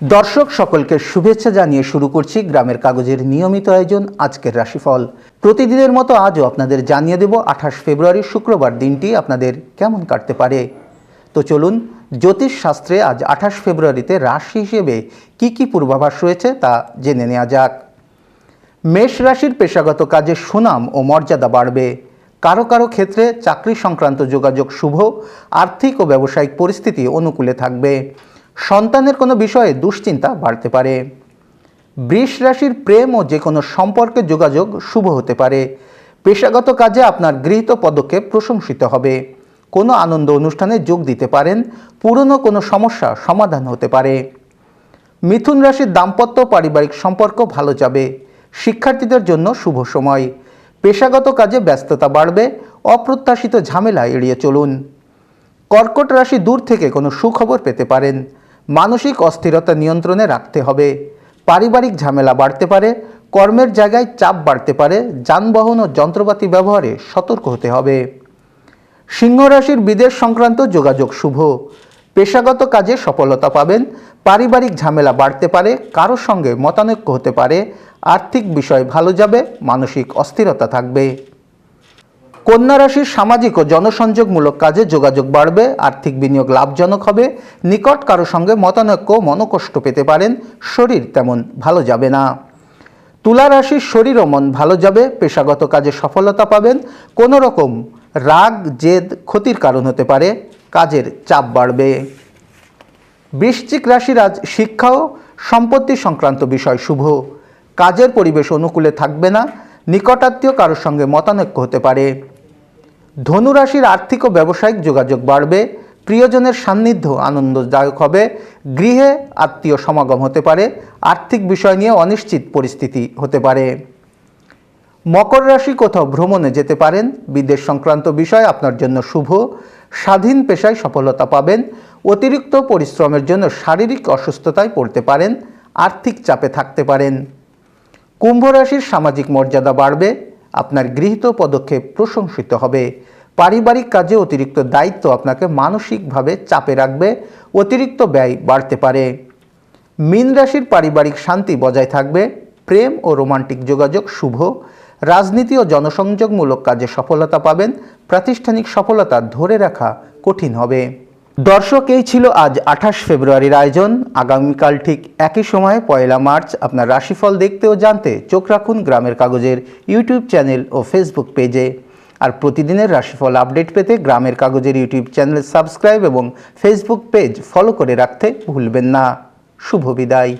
দর্শক সকলকে শুভেচ্ছা জানিয়ে শুরু করছি গ্রামের কাগজের নিয়মিত আয়োজন আজকের রাশিফল। প্রতিদিনের মতো আজও আপনাদের জানিয়ে দেব আঠাশ ফেব্রুয়ারি শুক্রবার দিনটি আপনাদের কেমন কাটতে পারে। তো চলুন, জ্যোতিষ শাস্ত্রে আজ আঠাশ ফেব্রুয়ারিতে রাশি হিসেবে কি কি পূর্বাভাস রয়েছে তা জেনে নেওয়া যাক। মেষ রাশির পেশাগত কাজে সুনাম ও মর্যাদা বাড়বে। কারও কারও ক্ষেত্রে চাকরি সংক্রান্ত যোগাযোগ শুভ, আর্থিক ও ব্যবসায়িক পরিস্থিতি অনুকূলে থাকবে। সন্তানের কোনো বিষয়ে দুশ্চিন্তা বাড়তে পারে। বৃষ রাশির প্রেম ও যে কোনো সম্পর্কে যোগাযোগ শুভ হতে পারে। পেশাগত কাজে আপনার গৃহীত পদক্ষেপ প্রশংসিত হবে। কোনো আনন্দ অনুষ্ঠানে যোগ দিতে পারেন, পুরনো কোনো সমস্যা সমাধান হতে পারে। মিথুন রাশির দাম্পত্য পারিবারিক সম্পর্ক ভালো যাবে। শিক্ষার্থীদের জন্য শুভ সময়। পেশাগত কাজে ব্যস্ততা বাড়বে, অপ্রত্যাশিত ঝামেলা এড়িয়ে চলুন। কর্কট রাশি দূর থেকে কোনো সুখবর পেতে পারেন। মানসিক অস্থিরতা নিয়ন্ত্রণে রাখতে হবে। পারিবারিক ঝামেলা বাড়তে পারে, কর্মের জায়গায় চাপ বাড়তে পারে, যানবাহন ও যন্ত্রপাতি ব্যবহারে সতর্ক হতে হবে। সিংহ রাশির বিদেশ সংক্রান্ত যোগাযোগ শুভ। পেশাগত কাজে সফলতা পাবেন, পারিবারিক ঝামেলা বাড়তে পারে কারও সঙ্গে মতানৈক্য হতে পারে, আর্থিক বিষয় ভালো যাবে, মানসিক অস্থিরতা থাকবে। কন্যা রাশির সামাজিক ও জনসংযোগমূলক কাজে যোগাযোগ বাড়বে, আর্থিক বিনিয়োগ লাভজনক হবে, নিকট কারও সঙ্গে মতানৈক্য মনোকষ্ট পেতে পারেন, শরীর তেমন ভালো যাবে না। তুলা রাশির শরীর ও মন ভালো যাবে, পেশাগত কাজে সফলতা পাবেন, কোনো রকম রাগ, জেদ, ক্ষতির কারণ হতে পারে, কাজের চাপ বাড়বে। বৃশ্চিক রাশির আজ শিক্ষা ও সম্পত্তি সংক্রান্ত বিষয় শুভ। কাজের পরিবেশ অনুকূলে থাকবে না, নিকটাত্মীয় কারোর সঙ্গে মতানৈক্য হতে পারে। ধনু রাশির আর্থিক ও ব্যবসায়িক যোগাযোগ বাড়বে, প্রিয়জনের সান্নিধ্য আনন্দদায়ক হবে, গৃহে আত্মীয় সমাগম হতে পারে, আর্থিক বিষয় নিয়ে অনিশ্চিত পরিস্থিতি হতে পারে। মকর রাশি কোথাও ভ্রমণে যেতে পারেন, বিদেশ সংক্রান্ত বিষয় আপনার জন্য শুভ, স্বাধীন পেশায় সফলতা পাবেন, অতিরিক্ত পরিশ্রমের জন্য শারীরিক অসুস্থতায় পড়তে পারেন, আর্থিক চাপে থাকতে পারেন। কুম্ভ রাশির সামাজিক মর্যাদা বাড়বে আপনার গৃহীত পদক্ষেপ প্রশংসিত হবে। পারিবারিক কাজে অতিরিক্ত দায়িত্ব আপনাকে মানসিকভাবে চাপে রাখবে, অতিরিক্ত ব্যয় বাড়তে পারে। মীন রাশির পারিবারিক শান্তি বজায় থাকবে, প্রেম ও রোমান্টিক যোগাযোগ শুভ। রাজনীতি ও জনসংযোগমূলক কাজে সফলতা পাবেন, প্রাতিষ্ঠানিক সফলতা ধরে রাখা কঠিন হবে। দর্শক এই ছিল আজ আঠাশ ফেব্রুয়ারির আয়োজন। আগামীকাল ঠিক একই সময়ে পয়লা মার্চ আপনার রাশিফল দেখতে ও জানতে চোখ রাখুন গ্রামের কাগজের ইউটিউব চ্যানেল ও ফেসবুক পেজে। আর প্রতিদিনের রাশিফল আপডেট পেতে গ্রামের কাগজের ইউটিউব চ্যানেল সাবস্ক্রাইব এবং ফেসবুক পেজ ফলো করে রাখতে ভুলবেন না। শুভ বিদায়।